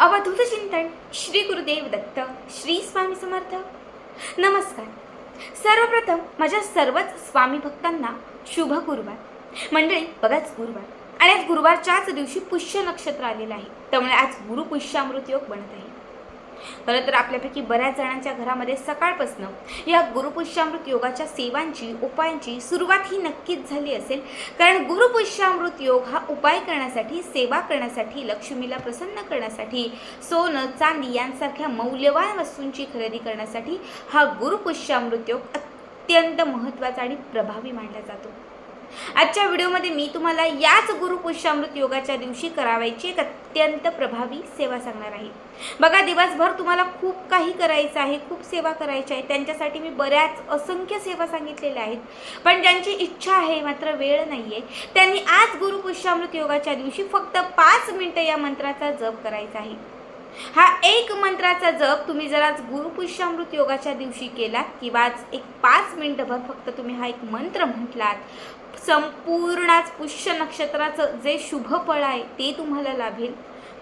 अवधूत चिंतन श्री गुरुदेव दत्त श्री स्वामी समर्थ नमस्कार सर्वप्रथम माझ्या सर्वच स्वामी भक्तांना शुभ गुरुवार मंडळी बघाच गुरुवार आणि आज गुरुवारच्याच दिवशी पुष्य नक्षत्र आलेलं आहे त्यामुळे आज गुरु पुष्यामृत योग बनत आहे खरं तर आपल्यापैकी बऱ्याच जणांच्या घरामध्ये सकाळपासनं या गुरुपुष्यामृत योगाच्या सेवांची उपायांची सुरुवात ही नक्कीच झाली असेल. कारण गुरुपुष्यामृत योग हा उपाय करण्यासाठी सेवा करण्यासाठी लक्ष्मीला प्रसन्न करण्यासाठी सोनं चांदी यांसारख्या मौल्यवान वस्तूंची खरेदी करण्यासाठी हा गुरुपुष्यामृत योग अत्यंत महत्त्वाचा आणि प्रभावी मानला जातो. आजच्या व्हिडिओमध्ये मी तुम्हाला याच गुरुपुष्यामृत योगाच्या दिवशी करावायची एक अत्यंत प्रभावी सेवा सांगणार आहे. बघा दिवसभर तुम्हाला खूप काही करायचं आहे खूप सेवा करायची आहे. त्यांच्यासाठी मी बऱ्याच असंख्य सेवा सांगितलेल्या आहेत. पण ज्यांची इच्छा आहे मात्र वेळ नाही आहे त्यांनी आज गुरुपुष्यामृत योगाच्या दिवशी फक्त पाच मिनटं या मंत्राचा जप करायचा आहे. हा एक मंत्राचा जप तुम्ही जर आज गुरुपुष्यामृत योगाच्या दिवशी केलात किंवा आज एक पाच मिनिटभर फक्त तुम्ही हा एक मंत्र म्हटलात संपूर्णाच पुष्य नक्षत्राचं जे शुभ फळ आहे ते तुम्हाला लाभेल.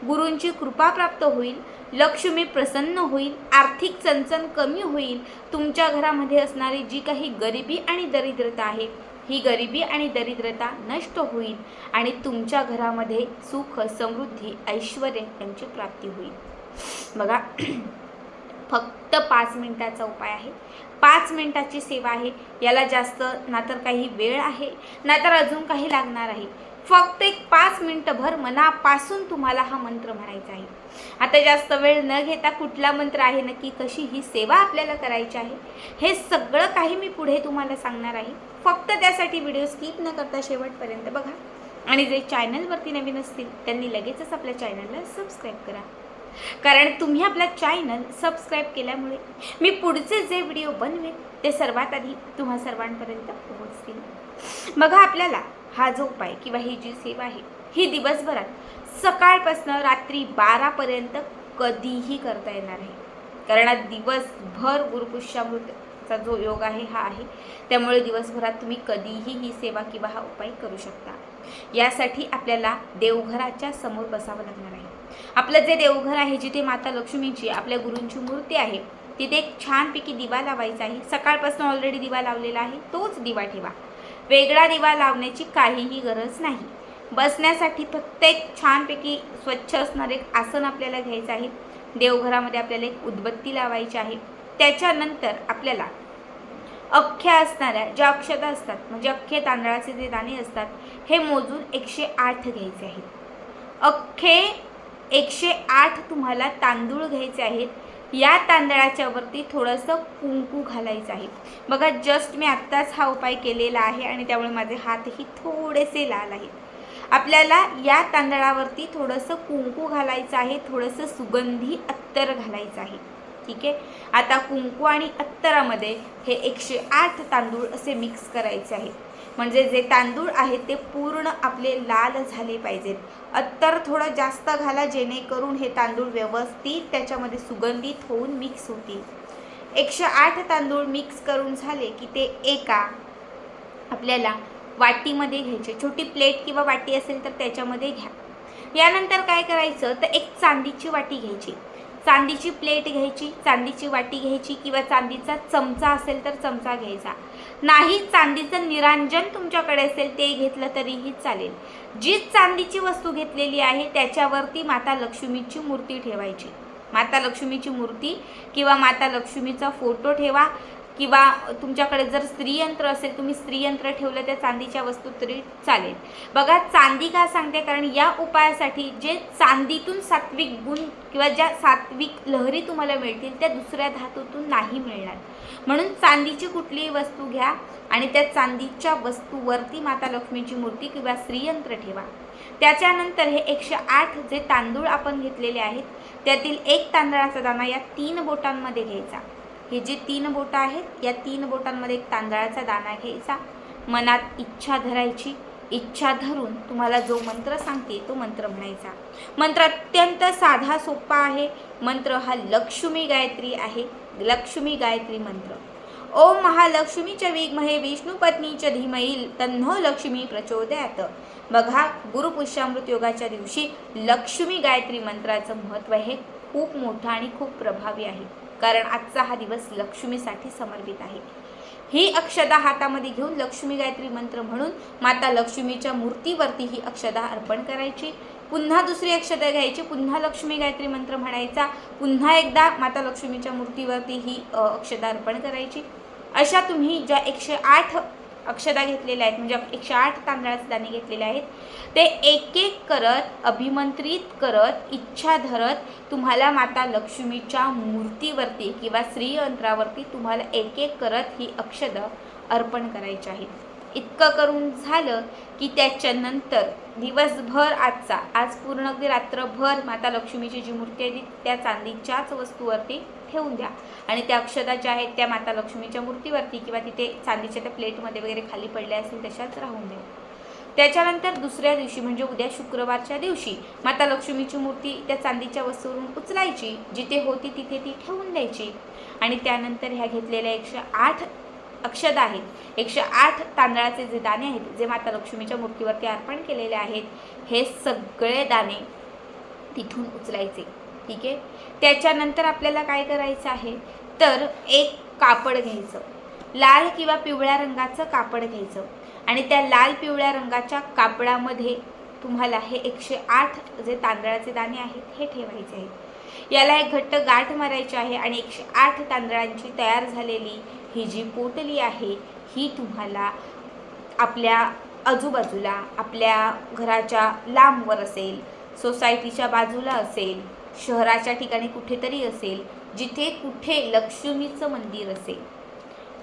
गुरूंची कृपा प्राप्त होईल लक्ष्मी प्रसन्न होईल आर्थिक चणचण कमी होईल. तुमच्या घरामध्ये असणारी जी काही गरिबी आणि दरिद्रता आहे ही गरिबी आणि दरिद्रता नष्ट होईल आणि तुमच्या घरामध्ये सुख समृद्धी ऐश्वर यांची प्राप्ती होईल. बघा फक्त पाच मिनटाचा उपाय आहे. पाच मिनटाची सेवा आहे. याला जास्त ना तर काही वेळ आहे ना तर अजून काही लागणार आहे. फक्त एक पाच मिनटंभर मनापासून तुम्हाला हा मंत्र म्हणायचा आहे. आता जास्त वेळ न घेता कुठला मंत्र आहे नक्की कशी ही सेवा आपल्याला करायची आहे हे सगळं काही मी पुढे तुम्हाला सांगणार आहे. फक्त त्यासाठी व्हिडिओ स्किप न करता शेवटपर्यंत बघा. आणि जे चॅनलवरती नवीन असतील त्यांनी लगेचच आपल्या चॅनलला सबस्क्राईब करा. कारण तुम्ही आपला चॅनल सबस्क्राईब केल्यामुळे मी पुढचे जे व्हिडिओ बनवेन ते सर्वात आधी तुम्हा सर्वांपर्यंत पोहोचतील. बघा आपल्याला हा जो उपाय किंवा ही जी सेवा आहे ही दिवसभरात सकाळपासनं रात्री बारापर्यंत कधीही करता येणार आहे कारण आज दिवसभर गुरुपुष्यामृतचा जो योग आहे हा आहे. त्यामुळे दिवसभरात तुम्ही कधीही ही सेवा किंवा हा उपाय करू शकता. यासाठी आपल्याला देवघराच्या समोर बसावं लागणार आहे. आपलं जे देवघर आहे जिथे माता लक्ष्मीची आपल्या गुरूंची मूर्ती आहे तिथे एक छानपैकी दिवा लावायचा आहे. सकाळपासून ऑलरेडी दिवा लावलेला आहे तोच दिवा ठेवा. वेगळा दिवा लावण्याची काहीही गरज नाही. बसण्यासाठी फक्त एक छानपैकी स्वच्छ असणारे एक आसन आपल्याला घ्यायचं आहे. देवघरामध्ये आपल्याला एक उदबत्ती लावायची आहे. त्याच्यानंतर आपल्याला अख्ख्या असणाऱ्या ज्या अक्षता असतात म्हणजे अख्खे तांदळाचे जे दाणे असतात हे मोजून एकशे आठ घ्यायचे आहेत. अख्खे एकशे आठ तुम्हाला तांदूळ घ्यायचे आहेत. या तांदळाच्या वरती थोडंसं कुंकू घालायचं आहे. बघा जस्ट मी आत्ताच हा उपाय केलेला आहे आणि त्यामुळे माझे हातही थोडेसे लाल आहेत. आपल्याला या तांदळावरती थोडंसं कुंकू घालायचं आहे थोडंसं सुगंधी अत्तर घालायचं आहे. ठीक आहे? आता कुंकू आणि अत्तरामध्ये हे एकशे आठ तांदूळ असे मिक्स करायचे आहेत. म्हणजे जे तांदूळ आहेत ते पूर्ण आपले लाल झाले पाहिजेत. अत्तर थोडं जास्त घाला जेणेकरून हे तांदूळ व्यवस्थित त्याच्यामध्ये सुगंधित होऊन मिक्स होतील. एकशे आठ तांदूळ मिक्स करून झाले की ते एका आपल्याला वाटीमध्ये घ्यायचे. छोटी प्लेट किंवा वाटी असेल तर त्याच्यामध्ये घ्या. यानंतर काय करायचं? तर एक चांदीची वाटी घ्यायची. चांदीची प्लेट घ्यायची चांदीची वाटी घ्यायची किंवा चांदीचा चमचा असेल तर चमचा घ्यायचा. नाही चांदीचं निरांजन तुमच्याकडे असेल ते घेतलं तरीही चालेल. जी चांदीची वस्तू घेतलेली आहे त्याच्यावरती माता लक्ष्मीची मूर्ती ठेवायची. माता लक्ष्मीची मूर्ती किंवा माता लक्ष्मीचा फोटो ठेवा. किंवा तुमच्याकडे जर स्त्रीयंत्र असेल तुम्ही स्त्रीयंत्र ठेवलं त्या चांदीच्या वस्तू तरी चालेल. बघा चांदी का सांगते? कारण या उपायासाठी जे चांदीतून सात्विक गुण किंवा ज्या सात्विक लहरी तुम्हाला मिळतील त्या दुसऱ्या धातूतून नाही मिळणार. म्हणून चांदीची कुठलीही वस्तू घ्या आणि त्या चांदीच्या वस्तूवरती माता लक्ष्मीची मूर्ती किंवा स्त्रीयंत्र ठेवा. त्याच्यानंतर हे एकशे आठ जे तांदूळ आपण घेतलेले आहेत त्यातील एक तांदळाचा दाणा या तीन बोटांमध्ये घ्यायचा. हे जे तीन बोटं आहेत या तीन बोटांमध्ये एक तांदळाचा दाणा घ्यायचा. मनात इच्छा धरायची. इच्छा धरून तुम्हाला जो मंत्र सांगते तो मंत्र म्हणायचा. मंत्र अत्यंत साधा सोपा आहे. मंत्र हा लक्ष्मी गायत्री आहे. लक्ष्मी गायत्री मंत्र. ओम महालक्ष्मीच्या विघ्महे विष्णू पत्नीच्या धीमही तन्नो लक्ष्मी प्रचोदयात. बघा गुरुपुष्यामृत योगाच्या दिवशी लक्ष्मी गायत्री मंत्राचं महत्त्व हे खूप मोठं आणि खूप प्रभावी आहे. कारण आजचा हा दिवस लक्ष्मीसाठी समर्पित आहे. ही अक्षदा हातामध्ये घेऊन लक्ष्मी गायत्री मंत्र म्हणून माता लक्ष्मीच्या मूर्तीवरती ही अक्षदा अर्पण करायची. पुन्हा दुसरी अक्षता घ्यायची. पुन्हा लक्ष्मी गायत्री मंत्र म्हणायचा. पुन्हा एकदा माता लक्ष्मीच्या मूर्तीवरती ही अक्षता अक्षदा अर्पण करायची. अशा तुम्ही ज्या एकशे आठ अक्षदा घेतलेल्या आहेत म्हणजे एकशे आठ तांदळाचे दाणे घेतलेले आहेत. ते एक एक करत अभिमंत्रित करत इच्छा धरत तुम्हाला माता लक्ष्मीच्या मूर्तीवरती किंवा श्रीयंत्रावरती तुम्हाला एक एक करत ही अक्षदं अर्पण करायची आहेत. इतकं करून झालं की त्याच्यानंतर दिवसभर आजचा आज पूर्ण अगदी रात्रभर माता लक्ष्मीची जी मूर्ती आहे ती त्या चांदीच्याच वस्तूवरती ठेवून द्या. आणि त्या अक्षता ज्या आहेत त्या माता लक्ष्मीच्या मूर्तीवरती किंवा तिथे चांदीच्या त्या प्लेटमध्ये वगैरे खाली पडल्या असतील तशाच राहून द्या. त्याच्यानंतर दुसऱ्या दिवशी म्हणजे उद्या शुक्रवारच्या दिवशी माता लक्ष्मीची मूर्ती त्या चांदीच्या वस्तूवरून उचलायची जिथे होती तिथे ती ठेवून द्यायची. आणि त्यानंतर ह्या घेतलेल्या एकशे आठ अक्षदा आहेत. एकशे आठ तांदळाचे जे दाणे आहेत जे माता लक्ष्मीच्या मूर्तीवरती अर्पण केलेले आहेत हे सगळे दाणे तिथून उचलायचे. ठीक आहे? त्याच्यानंतर आपल्याला काय करायचं आहे? तर एक कापड घ्यायचं. लाल किंवा पिवळ्या रंगाचं कापड घ्यायचं. आणि त्या लाल पिवळ्या रंगाच्या कापडामध्ये तुम्हाला हे एकशे आठ जे तांदळाचे दाणे आहेत हे ठेवायचे आहेत. याला एक घट्ट गाठ मारायची आहे आणि एकशे आठ तांदळांची तयार झालेली ही जी पोटली आहे ही तुम्हाला आपल्या आजूबाजूला आपल्या घराच्या लांबवर असेल सोसायटीच्या बाजूला असेल शहराच्या ठिकाणी कुठेतरी असेल जिथे कुठे लक्ष्मीचं मंदिर असेल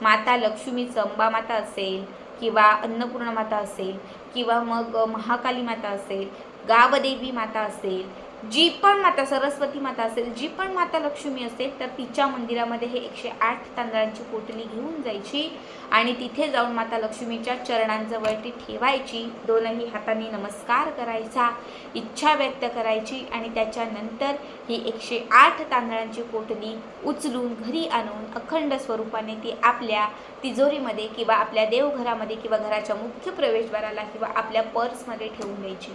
माता लक्ष्मीचं अंबा माता असेल किंवा अन्नपूर्णा माता असेल किंवा मग महाकाली माता असेल गावदेवी माता असेल जी पण माता सरस्वती माता असेल जी पण माता लक्ष्मी असेल तर तिच्या मंदिरामध्ये हे एकशे आठ तांदळांची पोटली घेऊन जायची आणि तिथे जाऊन माता लक्ष्मीच्या चरणांजवळ ती ठेवायची. दोनही हातांनी नमस्कार करायचा इच्छा व्यक्त करायची आणि त्याच्यानंतर ही एकशे आठ तांदळांची पोटली उचलून घरी आणून अखंड स्वरूपाने ती आपल्या तिजोरीमध्ये किंवा आपल्या देवघरामध्ये किंवा घराच्या मुख्य प्रवेशद्वाराला किंवा आपल्या पर्समध्ये ठेवून द्यायची.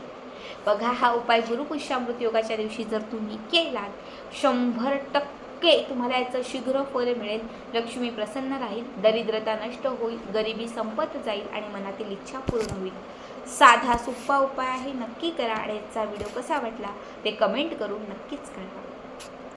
बघा हा उपाय गुरुपुष्यामृत योगाच्या दिवशी जर तुम्ही केलात शंभर टक्के तुम्हाला याचं शीघ्र फळ मिळेल. लक्ष्मी प्रसन्न राहील दरिद्रता नष्ट होईल गरिबी संपत जाईल आणि मनातील इच्छा पूर्ण होईल. साधा सोपा उपाय आहे नक्की करा. आणि याचा व्हिडिओ कसा वाटला ते कमेंट करून नक्कीच कळवा.